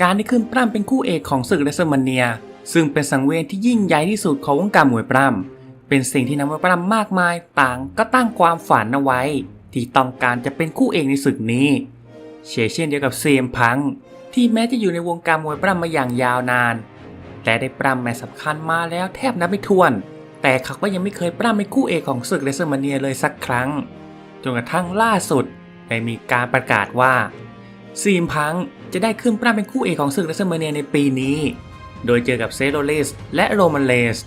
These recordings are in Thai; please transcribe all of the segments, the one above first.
การได้ขึ้นปล้ำเป็นคู่เอกของศึกเรสเมเนีย ซึ่งเป็นสังเวียนที่ยิ่งใหญ่ที่สุดของวงการมวยปล้ำเป็นสิ่งที่นักมวยปล้ำมากมายต่างก็ตั้งความฝันเอาไว้ ที่ต้องการจะเป็นคู่เอกในศึกนี้เช่นเช่นเดียวกับเซียมพัง ที่แม้จะอยู่ในวงการมวยปล้ำมาอย่างยาวนานแต่ได้ปล้ำแมตช์สำคัญมาแล้วแทบนับไม่ถ้วน แต่เขาก็ยังไม่เคยปล้ำเป็นคู่เอกของศึกเรสเมเนียเลยสักครั้งจนกระทั่งล่าสุดได้มีการประกาศว่า ซีมพังจะได้ขึ้นปล้ำเป็นคู่เอกของศึกเรสเมเนียในปีนี้ โดยเจอกับเซโรเลสและโรมันเลส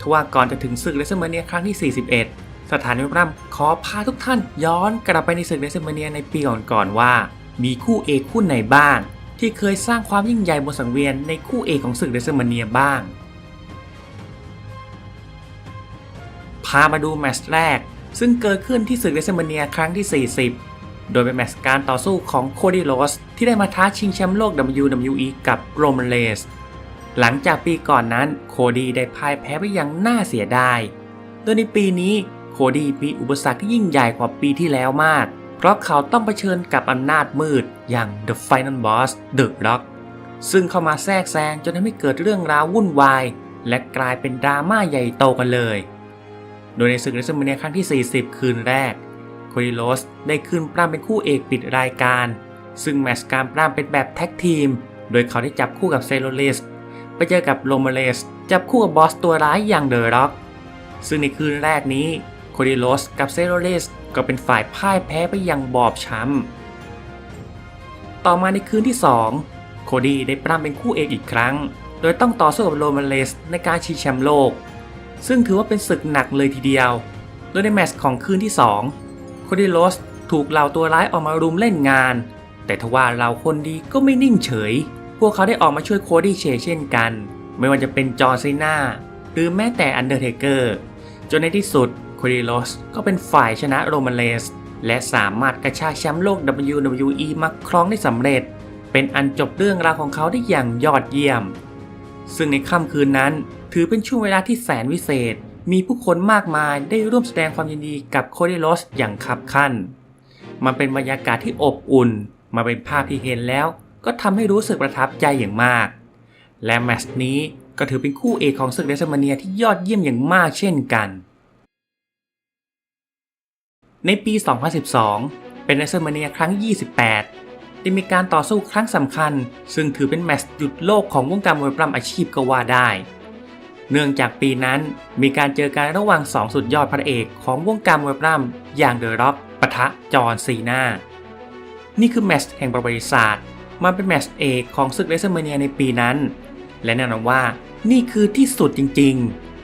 ทว่าก่อนจะถึงศึกเรสเมเนียครั้งที่ 41 สถานวยปล้ำขอพาทุกท่านย้อนกลับไปในศึกเรสเมเนียในปีก่อนๆว่า มีคู่เอกคู่ไหนบ้าง ที่เคยสร้างความยิ่งใหญ่บนสังเวียนในคู่เอกของศึกเรสเมเนียบ้าง พามาดูแมตช์แรก ซึ่งเกิดขึ้นที่ศึกเรสเมเนียครั้งที่ 40 โดยเป็นแมตช์การต่อสู้ของโคดี้โรสที่ได้มาท้าชิงแชมป์โลก WWE กับโรมันเลส หลังจากปีก่อนนั้นโคดี้ได้พ่ายแพ้ไปอย่างน่าเสียดาย โดยในปีนี้โคดี้มีอุปสรรคที่ยิ่งใหญ่กว่าปีที่แล้วมาก เพราะเขาต้องเผชิญกับอำนาจมืดอย่าง The Final Boss The Rock ซึ่งเข้ามาแทรกแซงจนทำให้เกิดเรื่องราววุ่นวาย และกลายเป็นดราม่าใหญ่โตกันเลย โดยในศึกเรสเมเนียครั้งที่ 40 คืนแรก คดิโลสได้ขึ้นปล้ำเป็นคู่เอกปิดรายการ ซึ่งแมตช์การปล้ำเป็นแบบแท็กทีม โดยเขาได้จับคู่กับเซโรเลสไปเจอกับโรมาเลสจับคู่กับบอสตัวร้ายอย่างเดอะร็อก ซึ่งในคืนแรกนี้โคดิโลสกับเซโรเลสก็เป็นฝ่ายพ่ายแพ้ไปอย่างบอบช้ำ ต่อมาในคืนที่ 2 โคดี้ได้ปล้ำเป็นคู่เอกอีกครั้ง โดยต้องต่อสู้กับโรมาเลสในการชิงแชมป์โลก ซึ่งถือว่าเป็นศึกหนักเลยทีเดียว โดยในแมตช์ของคืนที่ 2 โคดี้โรสถูกเหล่าตัวร้ายออกมารุมเล่นงาน แต่ทว่าเหล่าคนดีก็ไม่นิ่งเฉย พวกเขาได้ออกมาช่วยโคดี้เชเช่นกัน ไม่ว่าจะเป็นจอร์ซีนาหรือแม้แต่อันเดอร์เทเกอร์จนในที่สุดโคดี้โรสก็เป็นฝ่ายชนะโรมันเลส และสามารถกระชากแชมป์โลก WWE มาครองได้สำเร็จ เป็นอันจบเรื่องราวของเขาได้อย่างยอดเยี่ยม ซึ่งในค่ำคืนนั้นถือเป็นช่วงเวลาที่แสนวิเศษ มีผู้คนมากมายได้ร่วมแสดงความยินดีกับโคดิโรสอย่างคับคั่น มันเป็นบรรยากาศที่อบอุ่น มาเป็นภาพที่เห็นแล้วก็ทำให้รู้สึกประทับใจอย่างมาก และแมตช์นี้ก็ถือเป็นคู่เอกของศึกเรสเมเนียที่ยอดเยี่ยมอย่างมากเช่นกัน ในปี 2012 เป็นเรสเมเนียครั้ง 28 ได้มีการต่อสู้ครั้งสำคัญ ซึ่งถือเป็นแมตช์หยุดโลกของวงการมวยปล้ำอาชีพก็ว่าได้ เนื่องจากปีนั้นมีการเจอกันระหว่าง 2 สุดยอดพระเอกของวงการมวยปล้ำอย่างเดอะร็อกปะทะจอห์นซีนานี่คือแมตช์แห่งประวัติศาสตร์ มันเป็นแมตช์เอกของศึกเรสเมเนียในปีนั้น และแน่นอนว่านี่คือที่สุดจริง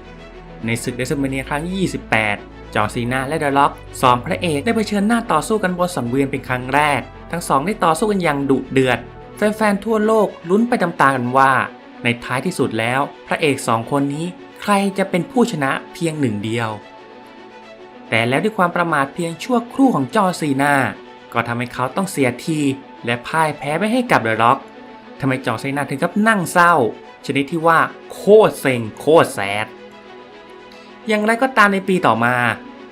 ๆ ในศึกเซอรสเมเนียครั้งที่28 จอร์ซีนาและเดอะล็อกสองพระเอกได้เผชิญหน้าต่อสู้กันบนสังเวียนเป็นครั้งแรก ทั้งสองได้ต่อสู้กันอย่างดุเดือด แฟนๆทั่วโลกลุ้นไปตามๆกันว่า ในท้ายที่สุดแล้ว พระเอกสองคนนี้ใครจะเป็นผู้ชนะเพียงหนึ่งเดียว แต่แล้วด้วยความประมาทเพียงชั่วครู่ของจอซีนาก็ทำให้เขาต้องเสียที และพ่ายแพ้ไปให้กับเดอะล็อกทำไมจอซีนาถึงกับนั่งเศร้า ชนิดที่ว่าโคตรเซ็งโคตรแซดอย่างไรก็ตามในปีต่อมา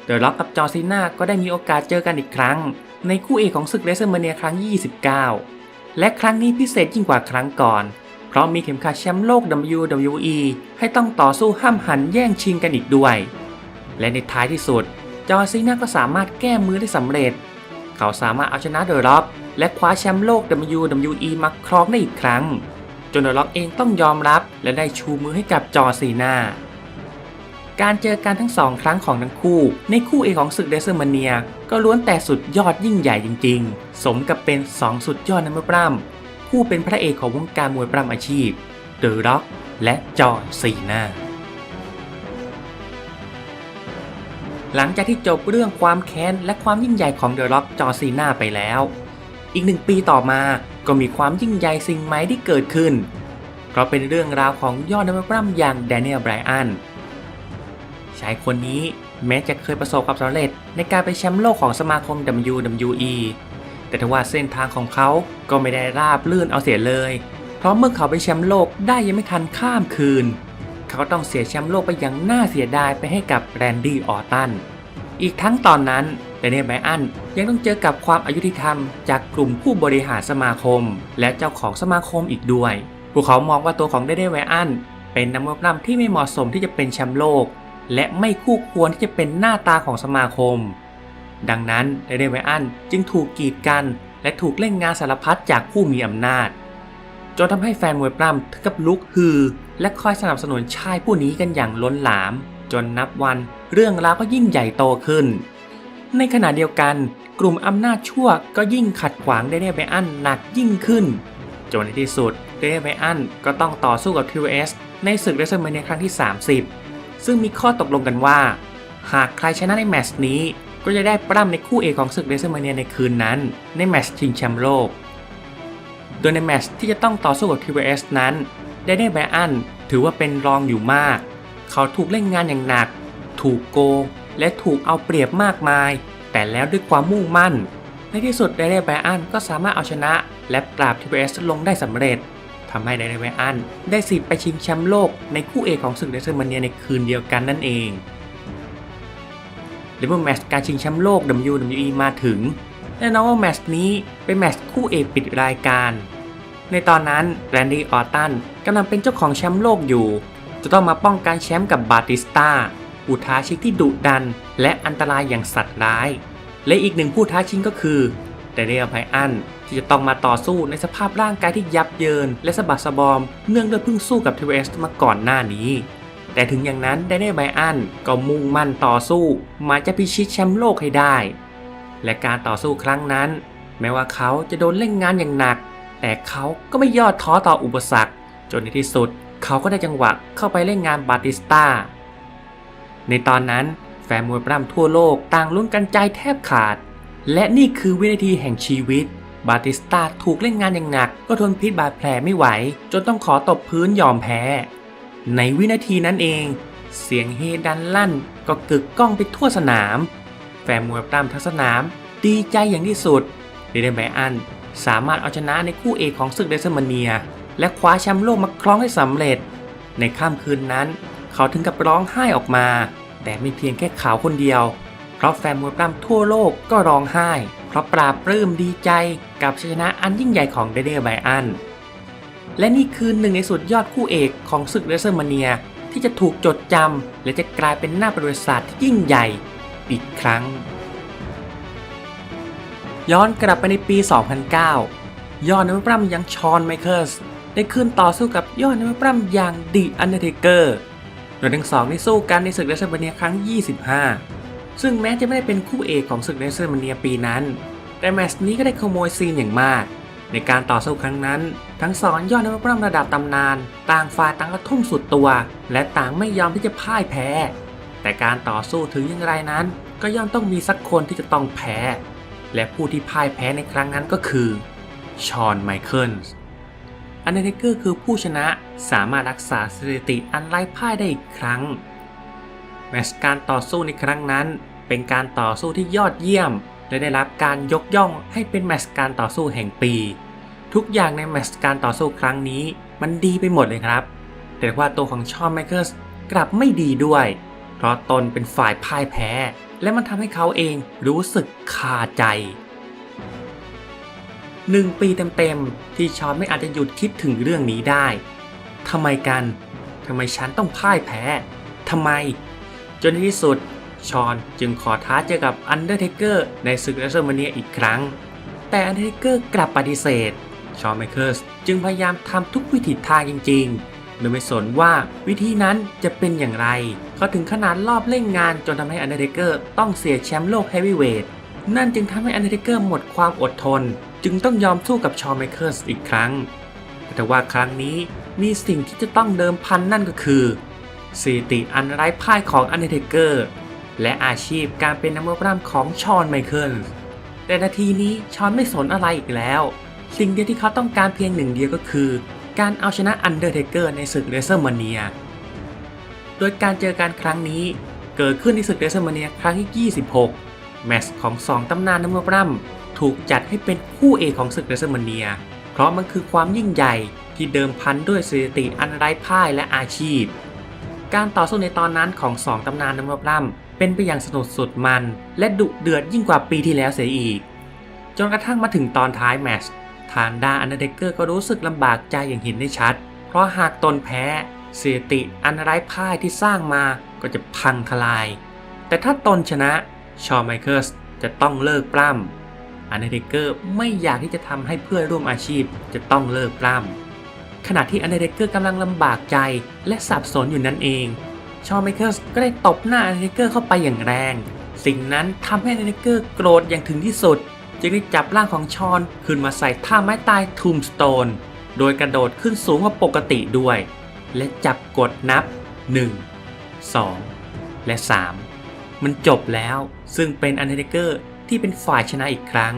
เดอะล็อกกับจอซีนาก็ได้มีโอกาสเจอกันอีกครั้ง ในคู่เอกของศึกเรสเมเนียครั้ง 29 และครั้งนี้พิเศษยิ่งกว่าครั้งก่อน ราะมีเข็มขัดแชมป์โลก WWE ให้ต้องต่อสู้ห้ามหันแย่งชิงกันอีกด้วย และในท้ายที่สุด จอร์ซีนาก็สามารถแก้มือได้สำเร็จ เขาสามารถเอาชนะเดอะล็อกและคว้าแชมป์โลก WWE มาครองได้อีกครั้ง จนเดอะล็อกเองต้องยอมรับและได้ชูมือให้กับจอร์ซีนาการเจอกันทั้งสองครั้งของทั้งคู่ ในคู่เอกของศึกเดซเมเนีย ก็ล้วนแต่สุดยอดยิ่งใหญ่จริง ๆ สมกับเป็น 2 สุดยอดนักมวยปล้ำ ผู้เป็นพระเอกของวงการมวยปล้ำอาชีพเดอะร็อกและจอร์ซีนาหลังจากที่จบเรื่องความแค้นและความยิ่งใหญ่ของเดอะร็อกจอร์ซีนาไปแล้ว อีกหนึ่งปีต่อมาก็มีความยิ่งใหญ่สิ่งใหม่ที่เกิดขึ้น เพราะเป็นเรื่องราวของยอดนักมวยปล้ำอย่างแดเนียลไบรอันชายคนนี้แม้จะเคยประสบความสำเร็จในการเป็นแชมป์โลกของสมาคม WWE แต่ทว่าเส้นทางของเขาก็ไม่ได้ราบลื่นเอาเสียเลย เพราะเมื่อเขาเป็นแชมป์โลกได้ยังไม่ทันข้ามคืน เขาต้องเสียแชมป์โลกไปอย่างน่าเสียดายไปให้กับแรนดี้ออตัน อีกทั้งตอนนั้นแต่เนไบอันยังต้องเจอกับความอายุติธรรมจากกลุ่มผู้บริหารสมาคม และเจ้าของสมาคมอีกด้วย พวกเขามองว่าตัวของเดเดไบอันเป็นนักมวยปล้ำที่ไม่เหมาะสมที่จะเป็นแชมป์โลก และไม่คู่ควรที่จะเป็นหน้าตาของสมาคม ดังนั้นเดเดไบรอันจึงถูกกีดกัน และถูกเล่นงานสารพัดจากผู้มีอำนาจ จนทำให้แฟนมวยปล้ำถึงกับลุกฮือ และคอยสนับสนุนชายผู้นี้กันอย่างล้นหลาม จนนับวันเรื่องราวก็ยิ่งใหญ่โตขึ้น ในขณะเดียวกัน กลุ่มอำนาจชั่วก็ยิ่งขัดขวางเดเดไบอันหนักยิ่งขึ้น จนในที่สุดเดเดไบอันก็ต้องต่อสู้กับ TVS ในศึกเรสเซอร์เมเนียครั้งที่ 30 ซึ่งมีข้อตกลงกันว่า หากใครชนะในแมตช์นี้ ก็จะได้ปล้ำในคู่เอกของศึกเรสเซอร์เมเนียในคืนนั้น ในแมตช์ชิงแชมป์โลก โดยในแมตช์ที่จะต้องต่อสู้กับ TVS นั้นเดเดไบอันถือว่าเป็นรองอยู่มาก เขาถูกเล่นงานอย่างหนัก ถูกโกง และถูกเอาเปรียบมากมาย แต่แล้วด้วยความมุ่งมั่น ในที่สุดไดเรไบอันก็สามารถเอาชนะ และปราบ TBS ลงได้สำเร็จทำให้ไดเรไบอันได้สิทธิ์ไปชิงแชมป์โลกในคู่เอกของศึกเดซเซอร์มเนียในคืนเดียวกันนั่นเอง แลเมื่อแมตช์การชิงแชมป์โลก WWE มาถึงแน่นอนว่าแมตช์นี้เป็นแมตช์คู่เอกปิดรายการ ในตอนนั้นแรนดี้ออตตันกำลังเป็นเจ้าของแชมป์โลกอยู่ จะต้องมาป้องกันแชมป์กับบาติสตาผู้ท้าชิงที่ดุดัน และอันตรายอย่างสัตว์ร้าย และอีกหนึ่งผู้ท้าชิงก็คือเดเรียลไพอันที่จะต้องมาต่อสู้ในสภาพร่างกายที่ยับเยิน และสะบักสะบอมเนื่องด้วยเพิ่งสู้กับทีเอสมาก่อนหน้านี้ แต่ถึงอย่างนั้นเดเรียลไพอันก็มุ่งมั่นต่อสู้มาจะพิชิตแชมป์โลกให้ได้ และการต่อสู้ครั้งนั้น แม้ว่าเขาจะโดนเล่นงานอย่างหนัก แต่เขาก็ไม่ย่อท้อต่ออุปสรรค จนในที่สุดเขาก็ได้จังหวะเข้าไปเล่นงานบาติสตาในตอนนั้นแฟนมวยปล้ำทั่วโลกต่างลุ้นกันใจแทบขาด และนี่คือวินาทีแห่งชีวิต บาติสตาถูกเล่นงานอย่างหนัก ก็ทนพิษบาดแผลไม่ไหว จนต้องขอตบพื้นยอมแพ้ ในวินาทีนั้นเอง เสียงเฮดันลั่นก็กึกก้องไปทั่วสนาม แฟนมวยปล้ำทั้งสนามดีใจอย่างที่สุดเดเดนไบอันสามารถเอาชนะในคู่เอกของศึกเดซมาเนีย และคว้าแชมป์โลกมาครองได้สำเร็จ ในค่ำคืนนั้น เขาถึงกับร้องไห้ออกมา แต่ไม่เพียงแค่เขาคนเดียว เพราะแฟนมวยปล้ำทั่วโลกก็ร้องไห้ เพราะปราบปลื้มดีใจกับชัยชนะอันยิ่งใหญ่ของเดเดไบอัน และนี่คือหนึ่งในสุดยอดคู่เอกของศึกเรสเซอร์มาเนียที่จะถูกจดจำและจะกลายเป็นหน้าประวัติศาสตร์ที่ยิ่งใหญ่อีกครั้ง ย้อนกลับไปในปี 2009 ยอดนักปล้ำอย่างชอนไมเคิลส์ได้ขึ้นต่อสู้กับยอดนักปล้ำอย่างดีอันเดอร์เทเกอร์โดยทั้งสองได้สู้กันในศึกเรสเซอร์มาเนียครั้ง 25 ซึ่งแม้จะไม่ได้เป็นคู่เอกของศึกเรสเซอร์มาเนียปีนั้น แต่แมตช์นี้ก็ได้ขโมยซีนอย่างมาก ในการต่อสู้ครั้งนั้น ทั้งสองยอดนักปล้ำระดับตำนาน ต่างฝ่ายต่างก็ทุ่มสุดตัว และต่างไม่ยอมที่จะพ่ายแพ้ แต่การต่อสู้ถึงอย่างไรนั้น ก็ย่อมต้องมีสักคนที่จะต้องแพ้ และผู้ที่พ่ายแพ้ในครั้งนั้นก็คือชอนไมเคิลส์อันเดอร์เทเกอร์คือผู้ชนะสามารถรักษาสถิติอันไร้พ่ายได้อีกครั้งแมตช์การต่อสู้ในครั้งนั้น เป็นการต่อสู้ที่ยอดเยี่ยม และได้รับการยกย่องให้เป็นแมตช์การต่อสู้แห่งปี ทุกอย่างในแมตช์การต่อสู้ครั้งนี้ มันดีไปหมดเลยครับ แต่ว่าตัวของชอนไมเคิลส์กลับไม่ดีด้วย เพราะตนเป็นฝ่ายพ่ายแพ้ และมันทำให้เขาเองรู้สึกคาใจหนึ่งปีเต็มๆ ที่ชอนไม่อาจจะหยุดคิดถึงเรื่องนี้ได้ทำไมกันทำไมฉันต้องพ่ายแพ้ทำไม จนในที่สุด ชอนจึงขอท้าเจอกับอันเดอร์เทเกอร์ในศึกเรสเซอร์มาเนียอีกครั้ง แต่อันเดอร์เทเกอร์กลับปฏิเสธ ชอนไมเคิลส์จึงพยายามทำทุกวิถีทางจริงๆ โดยไม่สนว่าวิธีนั้นจะเป็นอย่างไร เขาถึงขนาดรอบเล่นงานจนทำให้อันเดอร์เทเกอร์ต้องเสียแชมป์โลกเฮฟวีเวทนั่นจึงทำให้อันเดอร์เทเกอร์หมดความอดทน จึงต้องยอมสู้กับชอนไมเคิลส์อีกครั้ง แต่ว่าครั้งนี้มีสิ่งที่จะต้องเดิมพันนั่นก็คือสถิติอันไร้พ่ายของอันเดอร์เทเกอร์ และอาชีพการเป็นนักมวยปล้ำของชอนไมเคิลส์แต่นาทีนี้ชอนไม่สนอะไรอีกแล้ว สิ่งเดียวที่เขาต้องการเพียงหนึ่งเดียวก็คือ การเอาชนะอันเดอร์เทเกอร์ในศึกเรเซอร์มาเนีย โดยการเจอกันครั้งนี้เกิดขึ้นในศึกเรเซอร์มาเนียครั้งที่ 26 แมตช์ของ 2 ตำนานนักมวยปล้ำถูกจัดให้เป็นคู่เอกของศึกเรเซอร์มาเนีย เพราะมันคือความยิ่งใหญ่ที่เดิมพันด้วยสถิติอันไร้พ่ายและอาชีพ การต่อสู้ในตอนนั้นของ 2 ตำนานนักมวยปล้ เป็นไปอย่างสนุกสุดมัน และดุเดือดยิ่งกว่าปีที่แล้วเสียอีก จนกระทั่งมาถึงตอนท้ายแมตช์ทางด้านอันเดรเดเกอร์ก็รู้สึกลำบากใจอย่างเห็นได้ชัด เพราะหากตนแพ้สถิติอันไร้พ่ายที่สร้างมาก็จะพังทลาย แต่ถ้าตนชนะชอว์ไมเคิลส์จะต้องเลิกปล้ำอันเดรเดเกอร์ไม่อยากที่จะทำให้เพื่อนร่วมอาชีพจะต้องเลิกปล้ำขณะที่อันเดรเดเกอร์กำลังลำบากใจและสับสนอยู่นั่นเอง ชอว์ไมเคิลส์ก็ได้ตบหน้าอันเดเดเกอร์เข้าไปอย่างแรง สิ่งนั้นทำให้อันเดเดเกอร์โกรธอย่างถึงที่สุด จึงได้จับร่างของชอนขึ้นมาใส่ท่าไม้ตายทูมสโตน โดยกระโดดขึ้นสูงกว่าปกติด้วย และจับกดนับ 1 2 และ 3 มันจบแล้วซึ่งเป็นอันเดเกอร์ที่เป็นฝ่ายชนะอีกครั้ง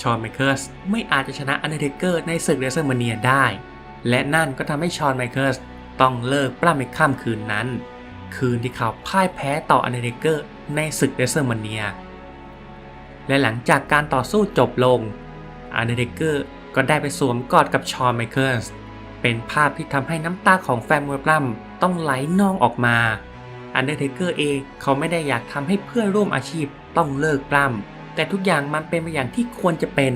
ชอนไมเคิลส์ไม่อาจจะชนะอันเดอร์เกอร์ในศึกเรเซอร์มาเนียได้ และนั่นก็ทำให้ชอนไมเคิลส์ ต้องเลิกปล้ำในค่ำคืนนั้น คืนที่เขาพ่ายแพ้ต่ออันเดอร์เกอร์ในศึกเรเซอร์มาเนีย และหลังจากการต่อสู้จบลงอันเดอร์เกอร์ก็ได้ไปสวมกอดกับชอนไมเคิลส์เป็นภาพที่ทำให้น้ำตาของแฟนมวยปล้ำต้องไหลนองออกมาอันเดอร์เทเกอร์เองเขาไม่ได้อยากทำให้เพื่อนร่วมอาชีพต้องเลิกปล้ำแต่ทุกอย่างมันเป็นไปอย่างที่ควรจะเป็น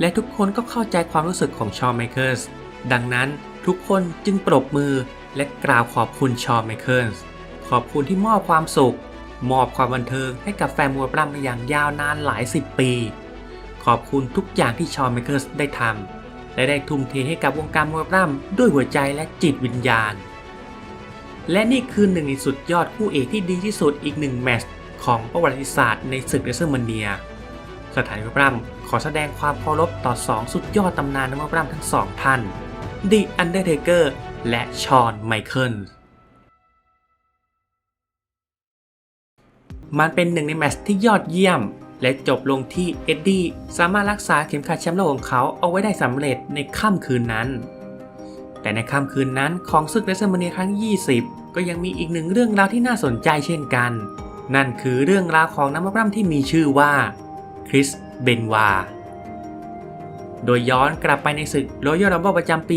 และทุกคนก็เข้าใจความรู้สึกของชอนไมเคิลส์ดังนั้น ทุกคนจึงปรบมือและกล่าวขอบคุณชอนไมเคิลส์ขอบคุณที่มอบความสุข มอบความบันเทิงให้กับแฟนมวยปล้ำมาอย่างยาวนานหลายสิบปี ขอบคุณทุกอย่างที่ชอนไมเคิลส์ได้ทำและได้ทุ่มเทให้กับวงการมวยปล้ำด้วยหัวใจและจิตวิญญาณ และนี่คือหนึ่งในสุดยอดคู่เอกที่ดีที่สุดอีกหนึ่งแมตช์ของประวัติศาสตร์ในศึกเรเซอร์มาเนียสถานมวยปล้ำขอแสดงความเคารพต่อ2สุดยอดตำนานนักมวยปล้ำทั้งสองท่าน The Undertaker และชอนไมเคิลมันเป็นหนึ่งในแมตช์ที่ยอดเยี่ยม และจบลงที่เอ็ดดี้สามารถรักษาเข็มขัดแชมป์โลกของเขาเอาไว้ได้สำเร็จในค่ำคืนนั้น แต่ในค่ำคืนนั้นของศึกเรสเซอร์มาเนียครั้ง 20 ก็ยังมีอีกหนึ่งเรื่องราวที่น่าสนใจเช่นกัน นั่นคือเรื่องราวของนักมวยปล้ำที่มีชื่อว่าคริสเบนวา โดยย้อนกลับไปในศึก Royal Rumble ประจำปี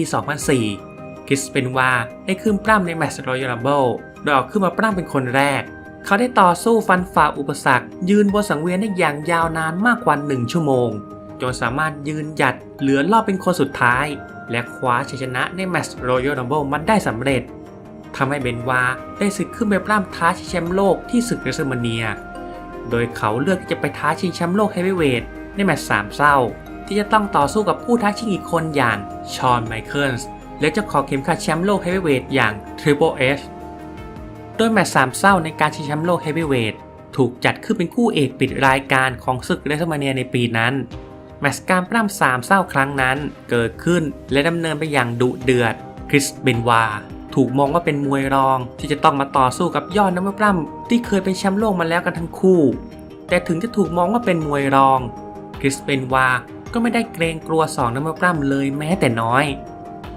2004 คริสเบนวาได้ขึ้นปล้ำในแมตช์ Royal Rumble โดยออกขึ้นมาปล้ำเป็นคนแรก เขาได้ต่อสู้ฟันฝ่าอุปสรรค ยืนบนสังเวียนได้อย่างยาวนานมากกว่า 1 ชั่วโมง จนสามารถยืนหยัดเหลือรอบเป็นคนสุดท้าย และคว้าชัยชนะในแมตช์ Royal Rumble มันได้สำเร็จทำให้เบนวาได้ศึกขึ้นไปปล้ำท้าชิงแชมป์โลกที่ศึกเรเซอร์มเนีย โดยเขาเลือกที่จะไปท้าชิงแชมป์โลกเฮฟวีเวทในแมตช์สามเศร้า ที่จะต้องต่อสู้กับผู้ท้าชิงอีกคนอย่างชอนไมเคิลส์และเจ้าของเข็มขัดแชมป์โลกเฮฟวีเวทอย่าง Triple H โดยแมตช์สามเศร้าในการชิงแชมป์โลกเฮฟวีเวทถูกจัดขึ้นเป็นคู่เอกปิดรายการของศึกเรเซมาเนียในปีนั้น แมตช์การปล้ำสามเศร้าครั้งนั้นเกิดขึ้นและดำเนินไปอย่างดุเดือดคริสเบนวาถูกมองว่าเป็นมวยรองที่จะต้องมาต่อสู้กับยอดนักมปล้ำที่เคยเป็นแชมป์โลกมาแล้วกันทั้งคู่ แต่ถึงจะถูกมองว่าเป็นมวยรองคริสเบนวา ก็ไม่ได้เกรงกลัวสองนักมวยปล้ำเลยแม้แต่น้อย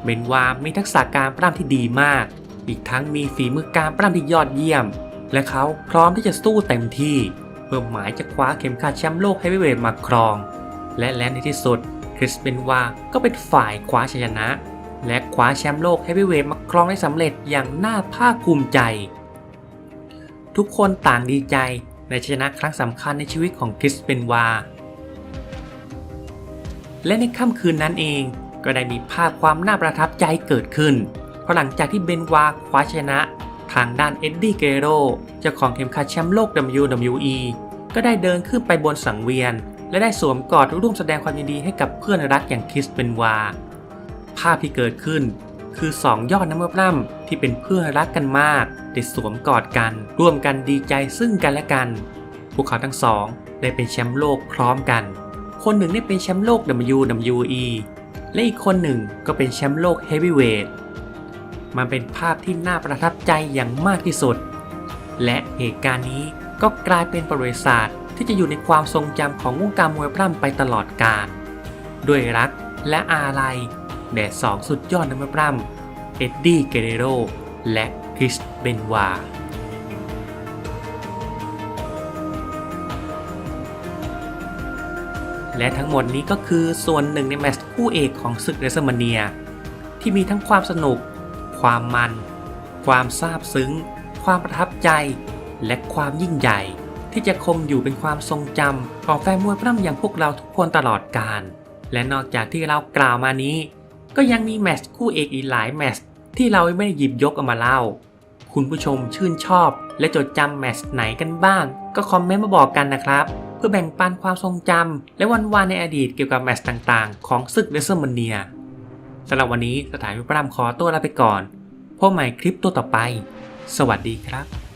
เบนวามีทักษะการปล้ำที่ดีมาก อีกทั้งมีฝีมือการปล้ำที่ยอดเยี่ยม และเขาพร้อมที่จะสู้เต็มที่ เพื่อหมายจะคว้าเข็มขัดแชมป์โลกเฮฟวีเวทมาครอง และและในที่สุดคริสเบนวาก็เป็นฝ่ายคว้าชัยชนะ และคว้าแชมป์โลกเฮฟวีเวทมาครองได้สำเร็จอย่างน่าภาคภูมิใจ ทุกคนต่างดีใจในชัยชนะครั้งสำคัญในชีวิตของคริสเบนวา และในค่ำคืนนั้นเอง ก็ได้มีภาพความน่าประทับใจเกิดขึ้น เพราะหลังจากที่เบนวาคว้าชนะ ทางด้านเอ็ดดี้เกโรเจ้าของเข็มขัดแชมป์โลก WWE ก็ได้เดินขึ้นไปบนสังเวียน และได้สวมกอดร่วมแสดงความยินดีให้กับเพื่อนรักอย่างคริสเบนวา ภาพที่เกิดขึ้นคือ2ยอดนักมวยปล้ำที่เป็นเพื่อนรักกันมากได้สวมกอดกันร่วมกันดีใจซึ่งกันและกัน พวกเขาทั้งสองได้เป็นแชมป์โลกพร้อมกัน คนหนึ่งได้เป็นแชมป์โลก WWE และอีกคนหนึ่งก็เป็นแชมป์โลกเฮฟวีเวทมันเป็นภาพที่น่าประทับใจอย่างมากที่สุด และเหตุการณ์นี้ก็กลายเป็นประวัติศาสตร์ ที่จะอยู่ในความทรงจำของวงการมวยปล้ำไปตลอดกาลด้วยรักและอาลัยแด่สองสุดยอดนักมวยปล้ำเอ็ดดี้ เกเรโรและคริส เบนวา และทั้งหมดนี้ก็คือส่วนหนึ่งในแมตช์คู่เอกของศึกเรสเมเนีย ที่มีทั้งความสนุก ความมัน ความซาบซึ้ง ความประทับใจ และความยิ่งใหญ่ ที่จะคงอยู่เป็นความทรงจำของแฟนมวยปล้ำอย่างพวกเราทุกคนตลอดกาลและนอกจากที่เรากล่าวมานี้ ก็ยังมีแมตช์คู่เอกอีกหลายแมตช์ที่เราไม่ได้หยิบยกเอามาเล่า คุณผู้ชมชื่นชอบ และจดจำแมตช์ไหนกันบ้าง ก็คอมเมนต์มาบอกกันนะครับ เพื่อแบ่งปันความทรงจำและวันวานในอดีตเกี่ยวกับแมตช์ต่างๆ ของศึกเดซเซอร์มเนียสำหรับวันนี้สถานีพระรามขอตัวลาไปก่อนพบใหม่คลิปตัวต่อไป สวัสดีครับ